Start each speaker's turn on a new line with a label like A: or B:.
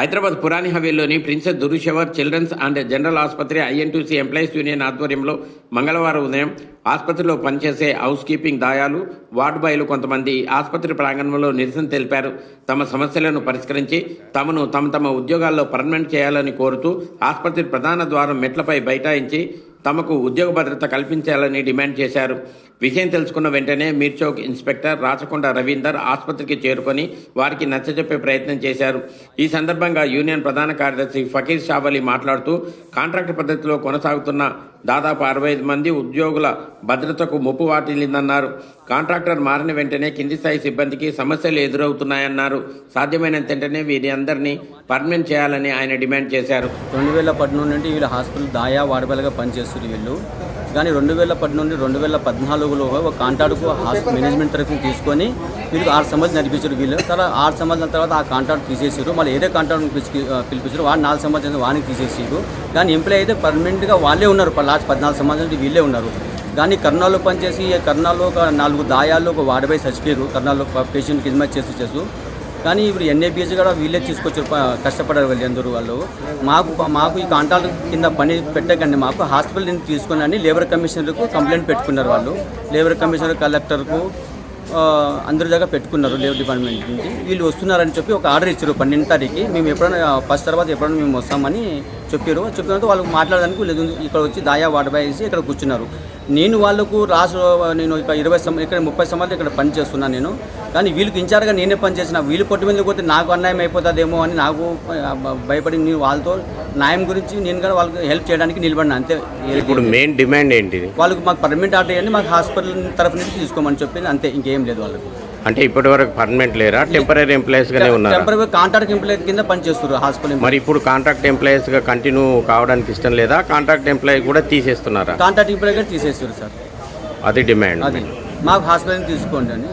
A: Hyderabad పురాణి హవేలీలోని Princess Durrushehvar children's and general ఆసుపత్రి INTUC employees union ఆధ్వర్యంలో మంగళవారం ఉదయం ఆసుపత్రిలో పనిచేసే హౌస్ కీపింగ్ దాయాలు వార్డు బాయ్లు కొంతమంది ఆసుపత్రి ప్రాంగణంలో నిరసన తెలిపారు. తమ సమస్యలను పరిష్కరించి తమను తమ తమ ఉద్యోగాల్లో పర్మనెంట్ చేయాలని కోరుతూ ఆసుపత్రి ప్రధాన ద్వారం మెట్లపై బైఠాయించి తమకు ఉద్యోగ భద్రత కల్పించాలని డిమాండ్ చేశారు. విషయం తెలుసుకున్న వెంటనే మీర్చౌక్ ఇన్స్పెక్టర్ రాచకొండ రవీందర్ ఆసుపత్రికి చేరుకొని వారికి నచ్చజెప్పే ప్రయత్నం చేశారు. ఈ సందర్భంగా యూనియన్ ప్రధాన కార్యదర్శి ఫకీర్ షావలి మాట్లాడుతూ కాంట్రాక్ట్ పద్ధతిలో కొనసాగుతున్న దాదాపు అరవై ఐదు మంది ఉద్యోగుల భద్రతకు ముప్పు వాటిల్లిందన్నారు. కాంట్రాక్టర్ మారిన వెంటనే కింది స్థాయి సిబ్బందికి సమస్యలు ఎదురవుతున్నాయన్నారు. సాధ్యమైనంత వెంటనే వీరి అందరినీ పర్మనెంట్ చేయాలని ఆయన డిమాండ్ చేశారు.
B: రెండు వేల పద్నాలుగు నుండి వీళ్ళ హాస్పిటల్ దాయా వాడబలగా పనిచేస్తున్నారు వీళ్ళు. కానీ రెండు వేల పద్నాలుగు నుండి రెండు వేల పద్నాలుగులో ఒక కాంట్రాక్ట్కు హాస్పిటల్ మేనేజ్మెంట్ తరఫున తీసుకొని వీళ్ళకి ఆరు సంవత్సరాలు నడిపించారు వీళ్ళు. తర్వాత ఆరు సంవత్సరాల తర్వాత ఆ కాంట్రాక్ట్ తీసేసారు. మళ్ళీ ఏదో కాంట్రాక్ట్ పిలిచి పిలిపించారు. వాడు నాలుగు సంవత్సరాలు వాడిని తీసేసారు. కానీ ఎంప్లాయ్ అయితే పర్మనెంట్గా వాళ్ళే ఉన్నారు. లాస్ట్ పద్నాలుగు సంవత్సరాలు వీళ్ళే ఉన్నారు. కానీ కర్నాల్లో పనిచేసి కర్నాల్లో ఒక నాలుగు దాయాల్లో ఒక వాడబై చచ్చిపోయారు కర్నాలో పేషెంట్ కిజ్మత్ చేసి చేస్తూ కానీ ఇప్పుడు ఎన్ఏబిఎస్ కూడా వీళ్ళే తీసుకొచ్చారు కష్టపడారు వాళ్ళు అందరూ వాళ్ళు. మాకు మాకు ఈ కాంట్రాక్ట్ కింద పని పెట్టకండి మాకు హాస్పిటల్ నుంచి తీసుకొని అని లేబర్ కమిషనర్కు కంప్లైంట్ పెట్టుకున్నారు వాళ్ళు. లేబర్ కమిషనర్ కలెక్టర్కు అందరి దగ్గర పెట్టుకున్నారు లేబర్ డిపార్ట్మెంట్ నుంచి. వీళ్ళు వస్తున్నారని చెప్పి ఒక ఆర్డర్ ఇచ్చారు పన్నెండు తారీఖు మేము ఎప్పుడైనా ఫస్ట్ తర్వాత ఎప్పుడైనా మేము వస్తామని చెప్పారు. చెప్పినంత వాళ్ళు మాట్లాడడానికి వీళ్ళు ఇక్కడ వచ్చి దాయా వాటర్ వేసి ఇక్కడ కూర్చున్నారు. నేను వాళ్ళకు రాసు నేను ఇక్కడ ఇరవై సం ఇక్కడ ముప్పై సంవత్సరాలు ఇక్కడ పని చేస్తున్నాను నేను. కానీ వీళ్ళకి ఇన్ఛార్జ్గా నేనే పని చేసిన వీళ్ళు పొట్టి మీద పోతే నాకు అన్యాయం అయిపోతుందేమో అని నాకు భయపడి నేను వాళ్ళతో న్యాయం గురించి నేను కూడా వాళ్ళకి హెల్ప్ చేయడానికి నిలబడిన అంతే.
C: ఇప్పుడు మెయిన్ డిమాండ్ ఏంటిది?
B: వాళ్ళకి మాకు పర్మనెంట్ ఆర్డర్ చేయండి మాకు హాస్పిటల్ తరఫు నుంచి తీసుకోమని చెప్పి అంతే ఇంకేం లేదు వాళ్ళకి.
C: అంటే ఇప్పటి వరకు పర్మనెంట్ లేరా? టెంపరీ ఎంప్లాయీస్ గానే ఉన్నారా?
B: టెంపరీ కాంట్రాక్ట్ ఎంప్లాయ్ కింద పనిచేస్తారు హాస్పిటల్
C: మరి ఇప్పుడు కాంట్రాక్ట్ ఎంప్లాయీస్గా కంటిన్యూ కావడానికి ఇష్టం లేదా? కాంట్రాక్ట్ ఎంప్లాయీ కూడా తీసేస్తున్నారా?
B: కాంట్రాక్ట్ ఎంప్లాయ్ కూడా తీసేస్తారు సార్.
C: అది డిమాండ్
B: మాకు హాస్పిటల్ తీసుకోండి అని.